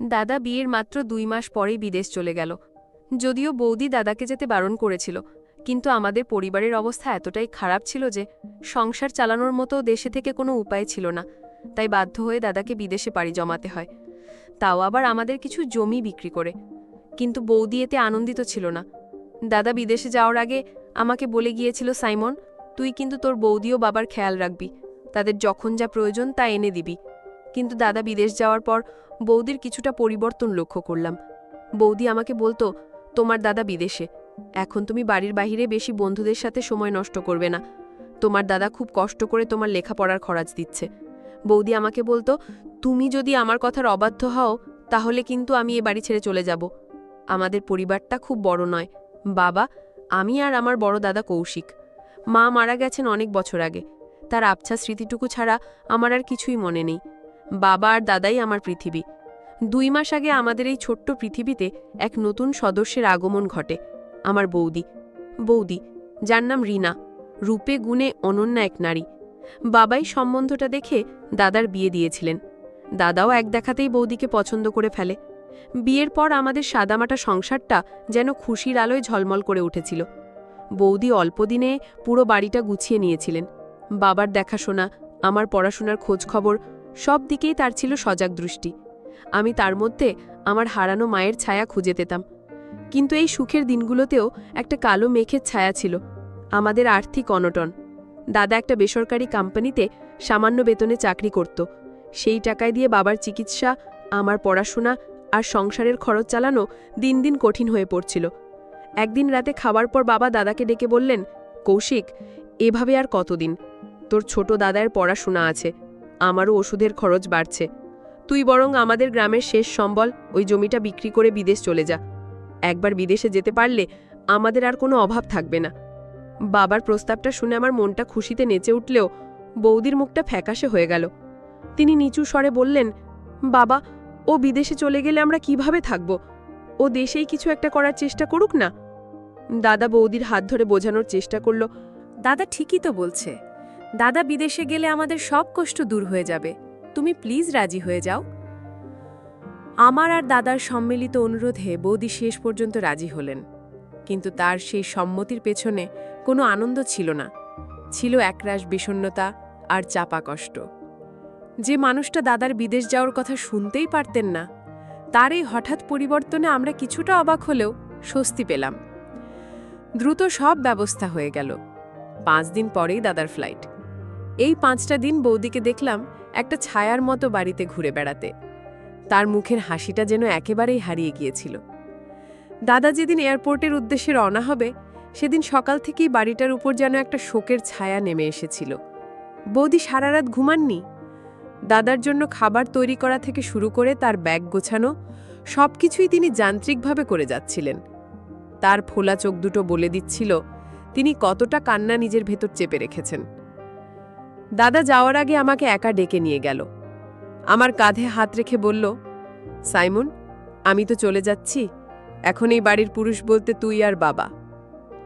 দাদা বিয়ের মাত্র দুই মাস পরেই বিদেশ চলে গেল। যদিও বৌদি দাদাকে যেতে বারণ করেছিল, কিন্তু আমাদের পরিবারের অবস্থা এতটাই খারাপ ছিল যে সংসার চালানোর মতো দেশে থেকে কোনো উপায় ছিল না, তাই বাধ্য হয়ে দাদাকে বিদেশে পাড়ি জমাতে হয়। তাও আবার আমাদের কিছু জমি বিক্রি করে। কিন্তু বৌদি এতে আনন্দিত ছিল না। দাদা বিদেশে যাওয়ার আগে আমাকে বলে গিয়েছিল, সাইমন, তুই কিন্তু তোর বৌদি ও বাবার খেয়াল রাখবি। তাদের যখন যা প্রয়োজন তা এনে দিবি। কিন্তু দাদা বিদেশ যাওয়ার পর বৌদির কিছুটা পরিবর্তন লক্ষ্য করলাম। বৌদি আমাকে বলতো, তোমার দাদা বিদেশে। এখন তুমি বাড়ির বাইরে বেশি বন্ধুদের সাথে সময় নষ্ট করবে না। তোমার দাদা খুব কষ্ট করে তোমার লেখাপড়ার খরচ দিচ্ছে। বৌদি আমাকে বলতো, তুমি যদি আমার কথার অবাধ্য হও, তাহলে কিন্তু আমি এ বাড়ি ছেড়ে চলে যাব। আমাদের পরিবারটা খুব বড় নয়। বাবা, আমি আর আমার বড় দাদা কৌশিক। মা মারা গেছেন অনেক বছর আগে। তার আবছা স্মৃতিটুকু ছাড়া আমার আর কিছুই মনে নেই। বাবা আর দাদাই আমার পৃথিবী। দুই মাস আগে আমাদের এই ছোট্ট পৃথিবীতে এক নতুন সদস্যের আগমন ঘটে, আমার বৌদি। বৌদি, যার নাম রিনা, রূপে গুণে অনন্যা এক নারী। বাবাই সম্বন্ধটা দেখে দাদার বিয়ে দিয়েছিলেন। দাদাও এক দেখাতেই বৌদিকে পছন্দ করে ফেলে। বিয়ের পর আমাদের সাদামাটা সংসারটা যেন খুশির আলোয় ঝলমল করে উঠেছিল। বৌদি অল্পদিনে পুরো বাড়িটা গুছিয়ে নিয়েছিলেন। বাবার দেখাশোনা, আমার পড়াশোনার খোঁজ খবর সব দিকেই তার ছিল সজাগ দৃষ্টি। আমি তার মধ্যে আমার হারানো মায়ের ছায়া খুঁজে পেতাম। কিন্তু এই সুখের দিনগুলোতেও একটা কালো মেঘের ছায়া ছিল, আমাদের আর্থিক অনটন। দাদা একটা বেসরকারি কোম্পানিতে সামান্য বেতনে চাকরি করত। সেই টাকায় দিয়ে বাবার চিকিৎসা, আমার পড়াশোনা আর সংসারের খরচ চালানো দিন দিন কঠিন হয়ে পড়ছিল। একদিন রাতে খাওয়ার পর বাবা দাদাকে ডেকে বললেন, কৌশিক, এভাবে আর কতদিন? তোর ছোট দাদার পড়াশোনা আছে। আমারও ওষুধের খরচ বাড়ছে। তুই বরং আমাদের গ্রামের শেষ সম্বল ওই জমিটা বিক্রি করে বিদেশ চলে যা। একবার বিদেশে যেতে পারলে আমাদের আর কোনো অভাব থাকবে না। বাবার প্রস্তাবটা শুনে আমার মনটা খুশিতে নেচে উঠলেও বৌদির মুখটা ফ্যাকাশে হয়ে গেল। তিনি নিচু স্বরে বললেন, বাবা, ও বিদেশে চলে গেলে আমরা কীভাবে থাকব? ও দেশেই কিছু একটা করার চেষ্টা করুক না? দাদা বৌদির হাত ধরে বোঝানোর চেষ্টা করল, দাদা ঠিকই তো বলছে। দাদা বিদেশে গেলে আমাদের সব কষ্ট দূর হয়ে যাবে। তুমি প্লিজ রাজি হয়ে যাও। আমার আর দাদার সম্মিলিত অনুরোধে বৌদি শেষ পর্যন্ত রাজি হলেন। কিন্তু তার সেই সম্মতির পেছনে কোনো আনন্দ ছিল না। ছিল একরাশ বিষণ্নতা আর চাপা কষ্ট। যে মানুষটা দাদার বিদেশ যাওয়ার কথা শুনতেই পারতেন না, তার এই হঠাৎ পরিবর্তনে আমরা কিছুটা অবাক হলেও স্বস্তি পেলাম। দ্রুত সব ব্যবস্থা হয়ে গেল। পাঁচ দিন পরেই দাদার ফ্লাইট এই পাঁচটা দিন বৌদিকে দেখলাম একটা ছায়ার মতো বাড়িতে ঘুরে বেড়াতে। তার মুখের হাসিটা যেন একেবারেই হারিয়ে গিয়েছিল। দাদা যেদিন এয়ারপোর্টের উদ্দেশ্যে রওনা হবে, সেদিন সকাল থেকেই বাড়িটার উপর যেন একটা শোকের ছায়া নেমে এসেছিল। বৌদি সারা রাত ঘুমাননি? দাদার জন্য খাবার তৈরি করা থেকে শুরু করে তার ব্যাগ গোছানো সব কিছুই তিনি যান্ত্রিকভাবে করে যাচ্ছিলেন। তার ফোলা চোখ দুটো বলে দিচ্ছিল, তিনি কতটা কান্না নিজের ভেতর চেপে রেখেছেন। দাদা যাওয়ার আগে আমাকে একা ডেকে নিয়ে গেল। আমার কাঁধে হাত রেখে বলল, সাইমন, আমি তো চলে যাচ্ছি। এখন এই বাড়ির পুরুষ বলতে তুই আর বাবা।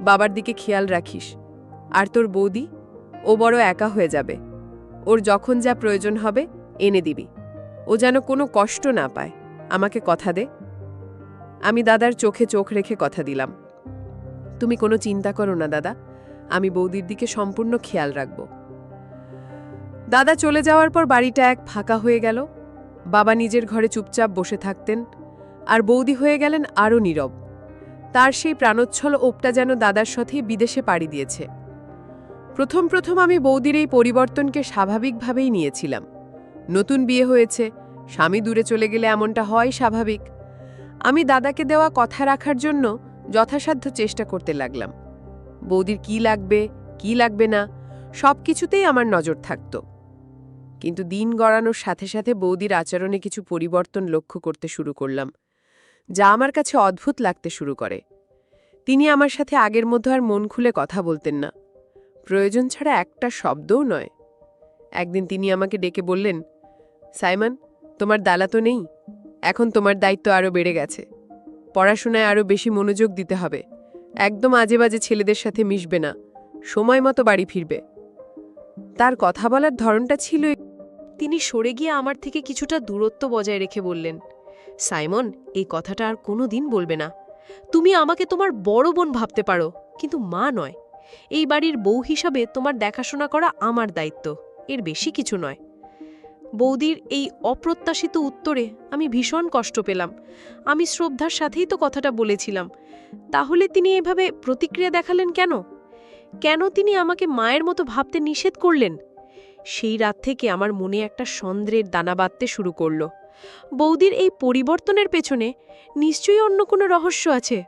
বাবার দিকে খেয়াল রাখিস। আর তোর বৌদি, ও বড় একা হয়ে যাবে। ওর যখন যা প্রয়োজন হবে, এনে দিবি। ও যেন কোনো কষ্ট না পায়। আমাকে কথা দে। আমি দাদার চোখে চোখ রেখে কথা দিলাম। তুমি কোনো চিন্তা করো না, দাদা। আমি বৌদির দিকে সম্পূর্ণ খেয়াল রাখব। দাদা চলে যাওয়ার পর বাড়িটা এক ফাঁকা হয়ে গেল। বাবা নিজের ঘরে চুপচাপ বসে থাকতেন আর বৌদি হয়ে গেলেন আরও নীরব। তার সেই প্রাণোচ্ছল ওপটা যেন দাদার সাথে বিদেশে পাড়ি দিয়েছে। প্রথম প্রথম আমি বৌদির এই পরিবর্তনকে স্বাভাবিকভাবেই নিয়েছিলাম। নতুন বিয়ে হয়েছে, স্বামী দূরে চলে গেলে এমনটা হয় স্বাভাবিক। আমি দাদাকে দেওয়া কথা রাখার জন্য যথাসাধ্য চেষ্টা করতে লাগলাম। বৌদির কি লাগবে কি লাগবে না সব কিছুতেই আমার নজর থাকত। কিন্তু দিন গড়ানোর সাথে সাথে বৌদির আচরণে কিছু পরিবর্তন লক্ষ্য করতে শুরু করলাম, যা আমার কাছে অদ্ভুত লাগতে শুরু করে। তিনি আমার সাথে আগের মধ্যে আর মন খুলে কথা বলতেন না। প্রয়োজন ছাড়া একটা শব্দও নয়। একদিন তিনি আমাকে ডেকে বললেন, সাইমন, তোমার দালা তো নেই। এখন তোমার দায়িত্ব আরও বেড়ে গেছে। পড়াশোনায় আরও বেশি মনোযোগ দিতে হবে। একদম আজে বাজে ছেলেদের সাথে মিশবে না। সময় মতো বাড়ি ফিরবে। তার কথা বলার ধরনটা ছিল তিনি সরে গিয়ে আমার থেকে কিছুটা দূরত্ব বজায় রেখে বললেন, সাইমন, এই কথাটা আর কোনো দিন বলবে না। তুমি আমাকে তোমার বড় বোন ভাবতে পারো, কিন্তু মা নয়। এই বাড়ির বউ হিসাবে তোমার দেখাশোনা করা আমার দায়িত্ব, এর বেশি কিছু নয়। বৌদির এই অপ্রত্যাশিত উত্তরে আমি ভীষণ কষ্ট পেলাম। আমি শ্রদ্ধার সাথেই তো কথাটা বলেছিলাম। তাহলে তিনি এভাবে প্রতিক্রিয়া দেখালেন কেন? কেন তিনি আমাকে মায়ের মতো ভাবতে নিষেধ করলেন? সেই রাত থেকে আমার মনে একটা সন্দ্রের দানা বাঁধতে শুরু করল। বৌদির এই পরিবর্তনের পেছনে নিশ্চয়ই অন্য কোনো রহস্য আছে।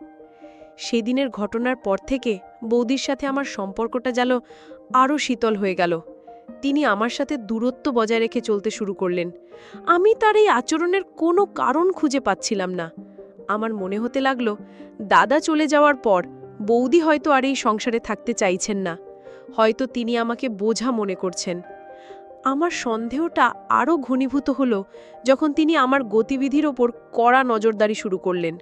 সেদিনের ঘটনার পর থেকে বৌদির সাথে আমার সম্পর্কটা যেন আরও শীতল হয়ে গেল। তিনি আমার সাথে দূরত্ব বজায় রেখে চলতে শুরু করলেন। আমি তার এই আচরণের কোনো কারণ খুঁজে পাচ্ছিলাম না। আমার মনে হতে লাগল, দাদা চলে যাওয়ার পর বৌদি হয়তো আর এই সংসারে থাকতে চাইছেন না। হয়তো তিনি আমাকে বোঝা মনে করছেন। আমার সন্দেহটা আরও ঘনীভূত হলো যখন তিনি আমার গতিবিধির ওপর কড়া নজরদারি শুরু করলেন।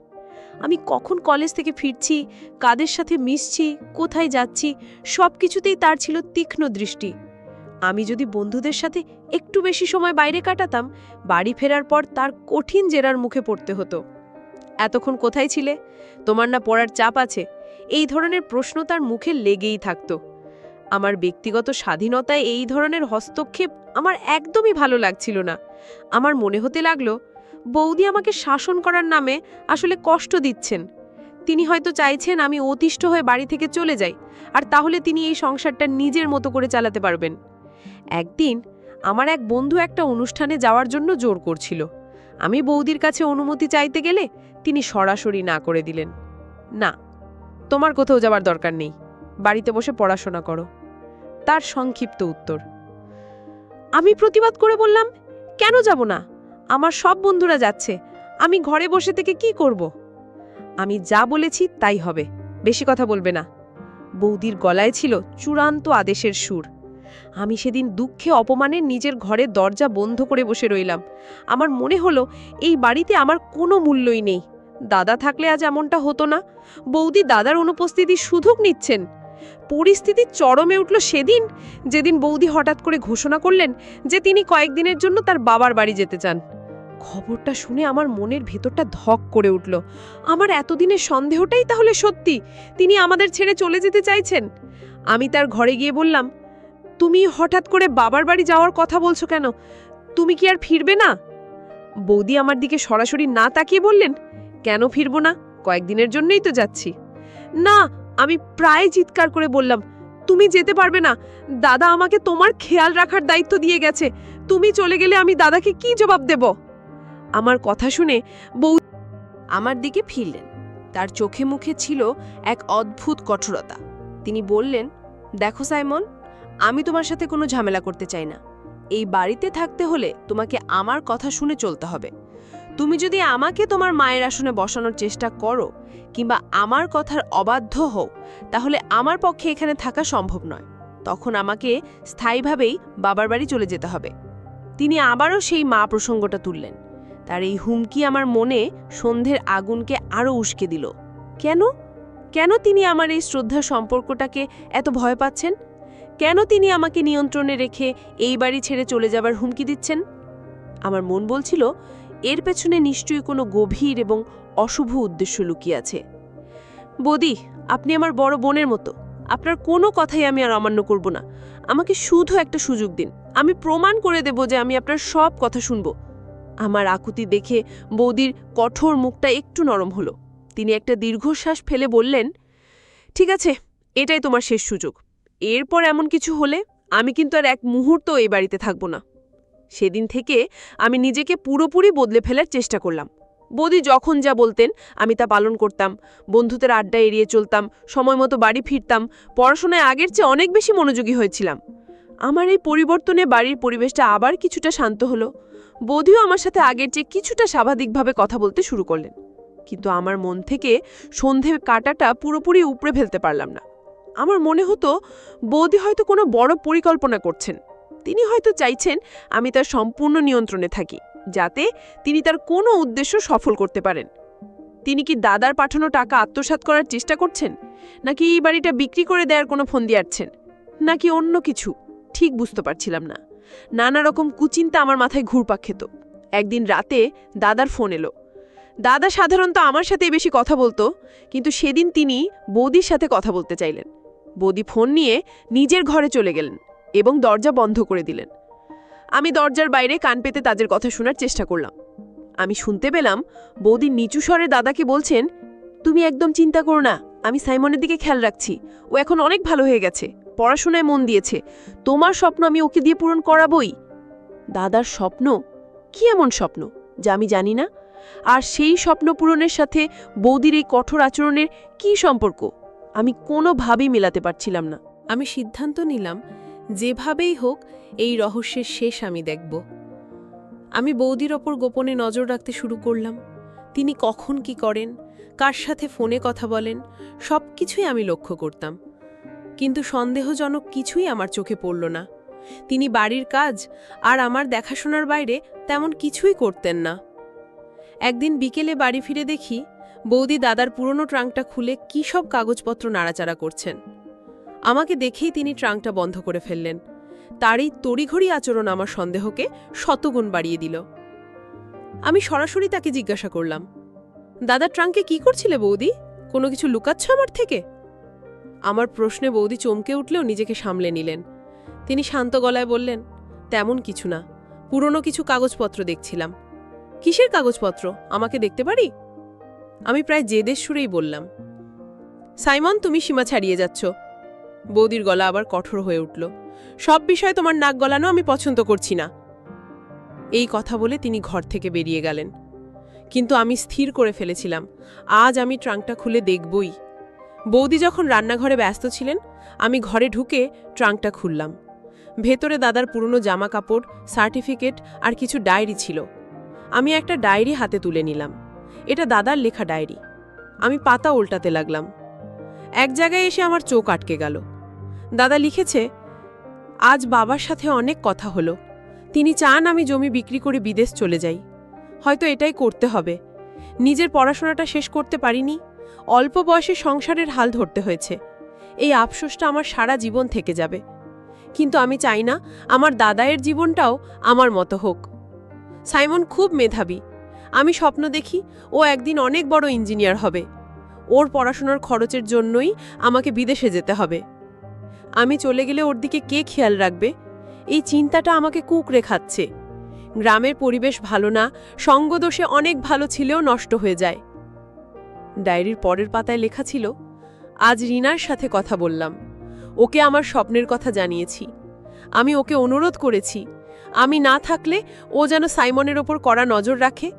আমি কখন কলেজ থেকে ফিরছি, কাদের সাথে মিশছি, কোথায় যাচ্ছি সব কিছুতেই তার ছিল তীক্ষ্ণ দৃষ্টি। আমি যদি বন্ধুদের সাথে একটু বেশি সময় বাইরে কাটাতাম, বাড়ি ফেরার পর তার কঠিন জেরার মুখে পড়তে হতো। এতক্ষণ কোথায় ছিলে? তোমার না পড়ার চাপ আছে। এই ধরনের প্রশ্ন তার মুখে লেগেই থাকতো। আমার ব্যক্তিগত স্বাধীনতায় এই ধরনের হস্তক্ষেপ আমার একদমই ভালো লাগছিল না। আমার মনে হতে লাগল, বৌদি আমাকে শাসন করার নামে আসলে কষ্ট দিচ্ছেন। তিনি হয়তো চাইছেন আমি অতিষ্ঠ হয়ে বাড়ি থেকে চলে যাই, আর তাহলে তিনি এই সংসারটা নিজের মতো করে চালাতে পারবেন। একদিন আমার এক বন্ধু একটা অনুষ্ঠানে যাওয়ার জন্য জোর করছিল। আমি বৌদির কাছে অনুমতি চাইতে গেলে তিনি সরাসরি না করে দিলেন। না, তোমার কোথাও যাওয়ার দরকার নেই। বাড়িতে বসে পড়াশোনা করো। তার সংক্ষিপ্ত উত্তর। আমি প্রতিবাদ করে বললাম, কেন যাব না? আমার সব বন্ধুরা যাচ্ছে। আমি ঘরে বসে থেকে কি করব? আমি যা বলেছি তাই হবে। বেশি কথা বলবে না। বৌদির গলায় ছিল চূড়ান্ত আদেশের সুর। আমি সেদিন দুঃখে অপমানে নিজের ঘরের দরজা বন্ধ করে বসে রইলাম। আমার মনে হলো এই বাড়িতে আমার কোনো মূল্যই নেই। দাদা থাকলে আজ এমনটা হতো না। বৌদি দাদার অনুপস্থিতি শুধুক নিচ্ছেন। পরিস্থিতি চরমে উঠল সেদিন, যেদিন বৌদি হঠাৎ করে ঘোষণা করলেন যে তিনি কয়েকদিনের জন্য তার বাবার বাড়ি যেতে চান। খবরটা শুনে আমার মনের ভেতরটা ধক করে উঠল। আমার এতদিনের সন্দেহটাই তাহলে সত্যি, তিনি আমাদের ছেড়ে চলে যেতে চাইছেন। আমি তার ঘরে গিয়ে বললাম, তুমি হঠাৎ করে বাবার বাড়ি যাওয়ার কথা বলছো কেন? তুমি কি আর ফিরবে না? বৌদি আমার দিকে সরাসরি না তাকিয়ে বললেন, কেন ফিরবো না? কয়েকদিনের জন্যই তো যাচ্ছি। না আমি প্রায় চিৎকার করে বললাম, তুমি যেতে পারবে না। দাদা আমাকে তোমার খেয়াল রাখার দায়িত্ব দিয়ে গেছে। তুমি চলে গেলে আমি দাদাকে কি জবাব দেব? আমার কথা শুনে বউ আমার দিকে ফিরলেন। তার চোখে মুখে ছিল এক অদ্ভুত কঠোরতা। তিনি বললেন, দেখো সাইমন, আমি তোমার সাথে কোনো ঝামেলা করতে চাই না। এই বাড়িতে থাকতে হলে তোমাকে আমার কথা শুনে চলতে হবে। তুমি যদি আমাকে তোমার মায়ের আসনে বসানোর চেষ্টা করো, কিংবা আমার কথার অবাধ্য হও, তাহলে আমার পক্ষে এখানে থাকা সম্ভব নয়। তখন আমাকে স্থায়ীভাবেই বাবার বাড়ি চলে যেতে হবে। তিনি আবারও সেই মা প্রসঙ্গটা তুললেন। তার এই হুমকি আমার মনে সন্ধ্যের আগুনকে আরও উস্কে দিল। কেন? কেন তিনি আমার এই শ্রদ্ধা সম্পর্কটাকে এত ভয় পাচ্ছেন? কেন তিনি আমাকে নিয়ন্ত্রণে রেখে এই বাড়ি ছেড়ে চলে যাবার হুমকি দিচ্ছেন? আমার মন বলছিল এর পেছনে নিশ্চয়ই কোনো গভীর এবং অশুভ উদ্দেশ্য লুকিয়ে আছে। বদি, আপনি আমার বড় বোনের মতো। আপনার কোনো কথাই আমি আর অমান্য করব না। আমাকে শুধু একটা সুযোগ দিন। আমি প্রমাণ করে দেব যে আমি আপনার সব কথা শুনব। আমার আকুতি দেখে বৌদির কঠোর মুখটা একটু নরম হলো। তিনি একটা দীর্ঘশ্বাস ফেলে বললেন, ঠিক আছে, এটাই তোমার শেষ সুযোগ। এরপর এমন কিছু হলে আমি কিন্তু আর এক মুহূর্ত এই বাড়িতে থাকব না। সেদিন থেকে আমি নিজেকে পুরোপুরি বদলে ফেলার চেষ্টা করলাম। বৌদি যখন যা বলতেন, আমি তা পালন করতাম। বন্ধুদের আড্ডা এড়িয়ে চলতাম, সময় মতো বাড়ি ফিরতাম। পড়াশোনায় আগের চেয়ে অনেক বেশি মনোযোগী হয়েছিলাম। আমার এই পরিবর্তনে বাড়ির পরিবেশটা আবার কিছুটা শান্ত হলো। বৌদিও আমার সাথে আগের চেয়ে কিছুটা স্বাভাবিকভাবে কথা বলতে শুরু করলেন। কিন্তু আমার মন থেকে সন্ধে কাটাটা পুরোপুরি উপড়ে ফেলতে পারলাম না। আমার মনে হতো, বৌদি হয়তো কোনো বড় পরিকল্পনা করছেন। তিনি হয়তো চাইছেন আমি তার সম্পূর্ণ নিয়ন্ত্রণে থাকি, যাতে তিনি তার কোনো উদ্দেশ্য সফল করতে পারেন। তিনি কি দাদার পাঠানো টাকা আত্মসাৎ করার চেষ্টা করছেন? নাকি এই বাড়িটা বিক্রি করে দেওয়ার কোনো ফোন দিয়াচ্ছেন নাকি অন্য কিছু? ঠিক বুঝতে পারছিলাম না। নানা রকম কুচিন্তা আমার মাথায় ঘুরপাক খেত। একদিন রাতে দাদার ফোন এলো। দাদা সাধারণত আমার সাথে বেশি কথা বলতো, কিন্তু সেদিন তিনি বৌদির সাথে কথা বলতে চাইলেন। বৌদি ফোন নিয়ে নিজের ঘরে চলে গেলেন। এবং দরজা বন্ধ করে দিলেন। আমি দরজার বাইরে কান পেতে তাদের কথা শোনার চেষ্টা করলাম। আমি শুনতে পেলাম বৌদি নিচু স্বরে দাদাকে বলছেন, তুমি একদম চিন্তা করো না, আমি সাইমনের দিকে খেয়াল রাখছি। ও এখন অনেক ভালো হয়ে গেছে, পড়াশোনায় মন দিয়েছে। তোমার স্বপ্ন আমি ওকে দিয়ে পূরণ করাবই। দাদার স্বপ্ন? কি এমন স্বপ্ন, যা আমি জানি না? আর সেই স্বপ্ন পূরণের সাথে বৌদির এই কঠোর আচরণের কি সম্পর্ক? আমি কোনোভাবেই মেলাতে পারছিলাম না। আমি সিদ্ধান্ত নিলাম যেভাবেই হোক, এই রহস্যের শেষ আমি দেখব। আমি বৌদির ওপর গোপনে নজর রাখতে শুরু করলাম। তিনি কখন কি করেন, কার সাথে ফোনে কথা বলেন সব কিছুই আমি লক্ষ্য করতাম। কিন্তু সন্দেহজনক কিছুই আমার চোখে পড়ল না। তিনি বাড়ির কাজ আর আমার দেখাশোনার বাইরে তেমন কিছুই করতেন না। একদিন বিকেলে বাড়ি ফিরে দেখি, বৌদি দাদার পুরনো ট্রাঙ্কটা খুলে কী সব কাগজপত্র নাড়াচাড়া করছেন। আমাকে দেখেই তিনি ট্রাঙ্কটা বন্ধ করে ফেললেন। তার এই তড়িঘড়ি আচরণ আমার সন্দেহকে শতগুণ বাড়িয়ে দিল। আমি সরাসরি তাকে জিজ্ঞাসা করলাম, দাদা, ট্রাঙ্কে কি করছিলে বৌদি? কোনো কিছু লুকাচ্ছ আমার থেকে? আমার প্রশ্নে বৌদি চমকে উঠলেও নিজেকে সামলে নিলেন। তিনি শান্ত গলায় বললেন, তেমন কিছু না, পুরনো কিছু কাগজপত্র দেখছিলাম। কিসের কাগজপত্র? আমাকে দেখতে পারি? আমি প্রায় জেদের সুরেই বললাম, সাইমন, তুমি সীমা ছাড়িয়ে যাচ্ছ। বৌদির গলা আবার কঠোর হয়ে উঠল। সব বিষয়ে তোমার নাক গলানো আমি পছন্দ করছি না। এই কথা বলে তিনি ঘর থেকে বেরিয়ে গেলেন। কিন্তু আমি স্থির করে ফেলেছিলাম। আজ আমি ট্রাঙ্কটা খুলে দেখবই। বৌদি যখন রান্নাঘরে ব্যস্ত ছিলেন, আমি ঘরে ঢুকে ট্রাঙ্কটা খুললাম। ভেতরে দাদার পুরনো জামা কাপড় সার্টিফিকেট আর কিছু ডায়েরি ছিল। আমি একটা ডায়েরি হাতে তুলে নিলাম। এটা দাদার লেখা ডায়েরি। আমি পাতা উল্টাতে লাগলাম। এক জায়গায় এসে আমার চোখ আটকে গেল। দাদা লিখেছে, আজ বাবার সাথে অনেক কথা হলো। তিনি চান আমি জমি বিক্রি করে বিদেশ চলে যাই। হয়তো এটাই করতে হবে। নিজের পড়াশোনাটা শেষ করতে পারিনি। অল্প বয়সে সংসারের হাল ধরতে হয়েছে। এই আফসোসটা আমার সারা জীবন থেকে যাবে। কিন্তু আমি চাই না আমার দাদায়ের জীবনটাও আমার মতো হোক। সাইমন খুব মেধাবী। আমি স্বপ্ন দেখি ও একদিন অনেক বড় ইঞ্জিনিয়ার হবে। ওর পড়াশোনার খরচের জন্যই আমাকে বিদেশে যেতে হবে। আমি চলে গেলে ওর দিকে কে খেয়াল রাখবে? এই চিন্তাটা আমাকে কুকড়ে খাচ্ছে। গ্রামের পরিবেশ ভালো না, সঙ্গদোষে অনেক ভালো ছিলেও নষ্ট হয়ে যায়। ডায়েরির পরের পাতায় লেখা ছিল, আজ রিনার সাথে কথা বললাম। ওকে আমার স্বপ্নের কথা জানিয়েছি। আমি ওকে অনুরোধ করেছি। আমি না থাকলে ও যেন সাইমনের ওপর কড়া নজর রাখে।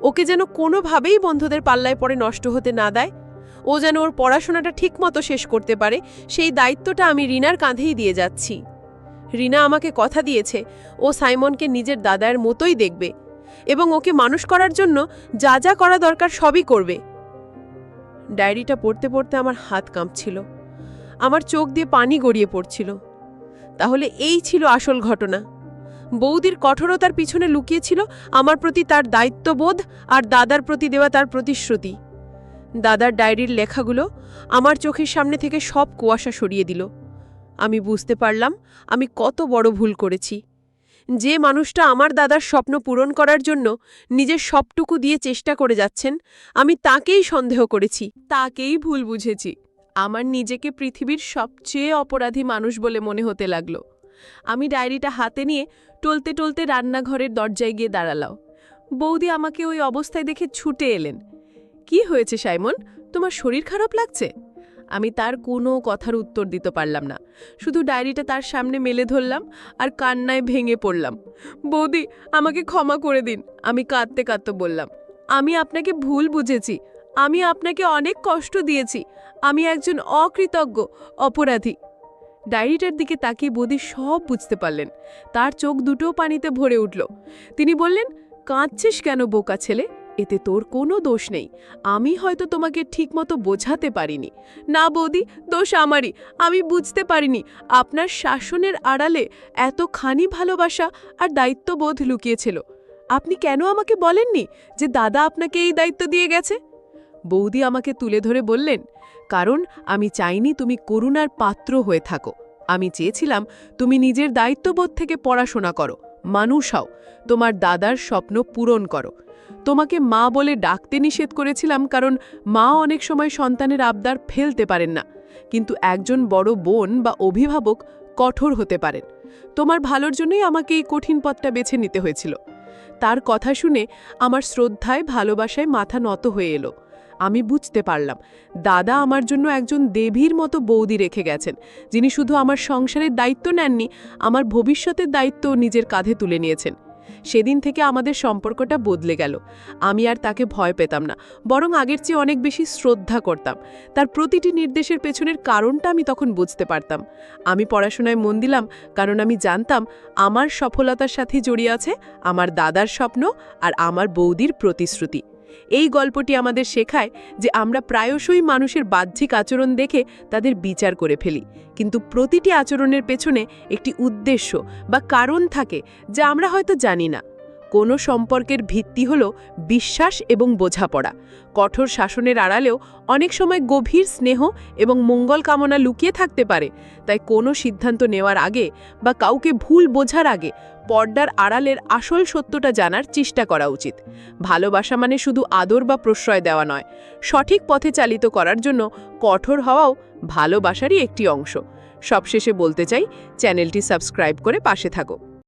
ওকে যেন কোনোভাবেই বন্ধুদের পাল্লায় পড়ে নষ্ট হতে না দেয় ও যেন ওর পড়াশোনাটা ঠিকমতো শেষ করতে পারে, সেই দায়িত্বটা আমি রিনার কাঁধেই দিয়ে যাচ্ছি। রিনা আমাকে কথা দিয়েছে, ও সাইমনকে নিজের দাদার মতোই দেখবে এবং ওকে মানুষ করার জন্য যা যা করা দরকার সবই করবে। ডায়েরিটা পড়তে পড়তে আমার হাত কাঁপছিল, আমার চোখ দিয়ে পানি গড়িয়ে পড়ছিল। তাহলে এই ছিল আসল ঘটনা। বৌদির কঠোরতার পিছনে লুকিয়েছিল আমার প্রতি তার দায়িত্ববোধ আর দাদার প্রতি দেওয়া তার প্রতিশ্রুতি। দাদার ডায়েরির লেখাগুলো আমার চোখের সামনে থেকে সব কুয়াশা সরিয়ে দিল। আমি বুঝতে পারলাম আমি কত বড় ভুল করেছি। যে মানুষটা আমার দাদার স্বপ্ন পূরণ করার জন্য নিজের সবটুকু দিয়ে চেষ্টা করে যাচ্ছেন, আমি তাকেই সন্দেহ করেছি। তাকেই ভুল বুঝেছি। আমার নিজেকে পৃথিবীর সবচেয়ে অপরাধী মানুষ বলে মনে হতে লাগল। আমি ডায়েরিটা হাতে নিয়ে টলতে টলতে রান্নাঘরের দরজায় গিয়ে দাঁড়ালাও বৌদি আমাকে ওই অবস্থায় দেখে ছুটে এলেন। কি হয়েছে, সাইমন? তোমার শরীর খারাপ লাগছে? আমি তার কোনো কথার উত্তর দিতে পারলাম না। শুধু ডায়েরিটা তার সামনে মেলে ধরলাম আর কান্নায় ভেঙে পড়লাম। বৌদি, আমাকে ক্ষমা করে দিন, আমি কাঁদতে কাঁদতে বললাম। আমি আপনাকে ভুল বুঝেছি, আমি আপনাকে অনেক কষ্ট দিয়েছি, আমি একজন অকৃতজ্ঞ, অপরাধী। ডায়েরিটার দিকে তাকিয়ে বৌদি সব বুঝতে পারলেন। তার চোখ দুটোও পানিতে ভরে উঠল। তিনি বললেন, কাঁদছিস কেন বোকা ছেলে? এতে তোর কোনো দোষ নেই। আমি হয়তো তোমাকে ঠিকমতো বোঝাতে পারিনি। না বৌদি, দোষ আমারই। আমি বুঝতে পারিনি আপনার শাসনের আড়ালে এতখানি ভালোবাসা আর দায়িত্ববোধ লুকিয়েছিল। আপনি কেন আমাকে বলেননি যে দাদা আপনাকে এই দায়িত্ব দিয়ে গেছে? বৌদি আমাকে তুলে ধরে বললেন, কারণ আমি চাইনি তুমি করুণার পাত্র হয়ে থাকো। আমি চেয়েছিলাম তুমি নিজের দায়িত্ববোধ থেকে পড়াশোনা করো। মানুষ হও। তোমার দাদার স্বপ্ন পূরণ করো। তোমাকে মা বলে ডাকতে নিষেধ করেছিলাম কারণ মা অনেক সময় সন্তানের আবদার ফেলতে পারেন না। কিন্তু একজন বড় বোন বা অভিভাবক কঠোর হতে পারেন। তোমার ভালোর জন্যই আমাকে এই কঠিন পথটা বেছে নিতে হয়েছিল। তার কথা শুনে আমার শ্রদ্ধায় ভালোবাসায় মাথা নত হয়ে এলো। আমি বুঝতে পারলাম, দাদা আমার জন্য একজন দেবীর মতো বৌদি রেখে গেছেন, যিনি শুধু আমার সংসারের দায়িত্ব নেননি, আমার ভবিষ্যতের দায়িত্ব নিজের কাঁধে তুলে নিয়েছেন। সেদিন থেকে আমাদের সম্পর্কটা বদলে গেল। আমি আর তাকে ভয় পেতাম না, বরং আগের চেয়ে অনেক বেশি শ্রদ্ধা করতাম। তার প্রতিটি নির্দেশের পেছনের কারণটা আমি তখন বুঝতে পারতাম। আমি পড়াশোনায় মন দিলাম, কারণ আমি জানতাম, আমার সফলতার সাথে জড়িয়ে আছে আমার দাদার স্বপ্ন আর আমার বৌদির প্রতিশ্রুতি। এই গল্পটি আমাদের শেখায় যে আমরা প্রায়শই মানুষের বাহ্যিক আচরণ দেখে তাদের বিচার করে ফেলি। কিন্তু প্রতিটি আচরণের পেছনে একটি উদ্দেশ্য বা কারণ থাকে যা আমরা হয়তো জানি না। কোনো সম্পর্কের ভিত্তি হল বিশ্বাস এবং বোঝাপড়া। কঠোর শাসনের আড়ালেও অনেক সময় গভীর স্নেহ এবং মঙ্গল কামনা লুকিয়ে থাকতে পারে। তাই কোনো সিদ্ধান্ত নেওয়ার আগে বা কাউকে ভুল বোঝার আগে পর্দার আড়ালের আসল সত্যটা জানার চেষ্টা করা উচিত। ভালোবাসা মানে শুধু আদর বা প্রশ্রয় দেওয়া নয়। সঠিক পথে চালিত করার জন্য কঠোর হওয়াও ভালোবাসারই একটি অংশ। সবশেষে বলতে চাই, চ্যানেলটি সাবস্ক্রাইব করে পাশে থাকো।